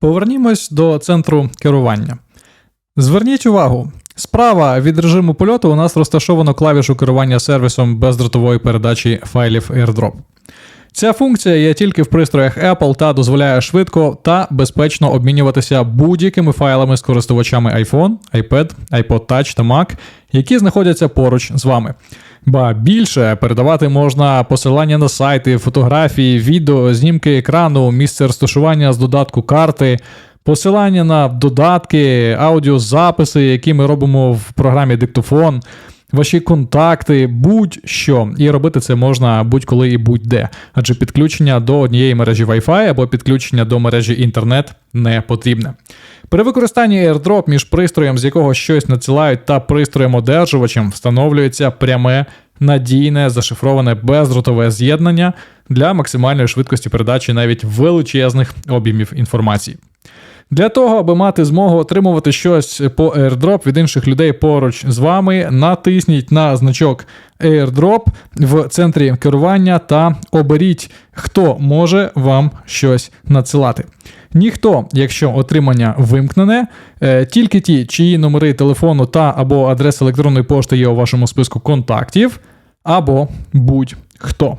Повернімось до центру керування. Зверніть увагу, справа від режиму польоту у нас розташовано клавішу керування сервісом бездротової передачі файлів AirDrop. Ця функція є тільки в пристроях Apple та дозволяє швидко та безпечно обмінюватися будь-якими файлами з користувачами iPhone, iPad, iPod Touch та Mac, які знаходяться поруч з вами. Ба більше передавати можна посилання на сайти, фотографії, відео, знімки екрану, місце розташування з додатку карти, посилання на додатки, аудіозаписи, які ми робимо в програмі Диктофон, ваші контакти, будь-що. І робити це можна будь-коли і будь-де. Адже підключення до однієї мережі Wi-Fi або підключення до мережі інтернет не потрібне. При використанні AirDrop між пристроєм, з якого щось надсилають, та пристроєм одержувачем встановлюється пряме, надійне, зашифроване бездротове з'єднання для максимальної швидкості передачі навіть величезних об'ємів інформації. Для того, аби мати змогу отримувати щось по airdrop від інших людей поруч з вами, натисніть на значок airdrop в центрі керування та оберіть, хто може вам щось надсилати. Ніхто, якщо отримання вимкнене, е, тільки ті, чиї номери телефону та або адреса електронної пошти є у вашому списку контактів, або будь-хто.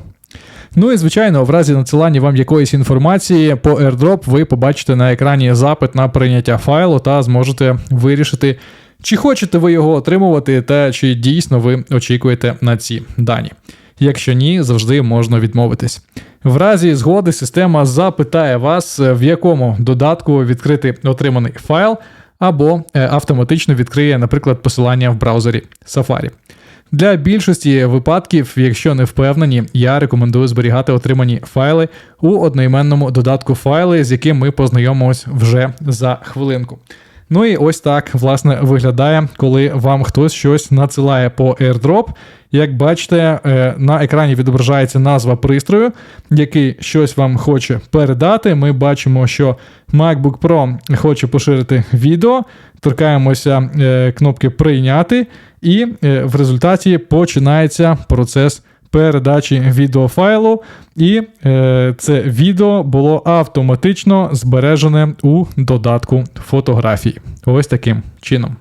Ну і звичайно, в разі надсилання вам якоїсь інформації по airdrop ви побачите на екрані запит на прийняття файлу та зможете вирішити, чи хочете ви його отримувати, та чи дійсно ви очікуєте на ці дані. Якщо ні, завжди можна відмовитись. В разі згоди система запитає вас, в якому додатку відкрити отриманий файл, або е, автоматично відкриє, наприклад, посилання в браузері Safari. Для більшості випадків, якщо не впевнені, я рекомендую зберігати отримані файли у одноіменному додатку файли, з яким ми познайомимось вже за хвилинку. Ну і ось так, власне, виглядає, коли вам хтось щось надсилає по airdrop. Як бачите, е, на екрані відображається назва пристрою, який щось вам хоче передати. Ми бачимо, що MacBook Pro хоче поширити відео, торкаємося е, кнопки Прийняти, і е, в результаті починається процес передачі відеофайлу, і е, це відео було автоматично збережене у додатку фотографій. Ось таким чином.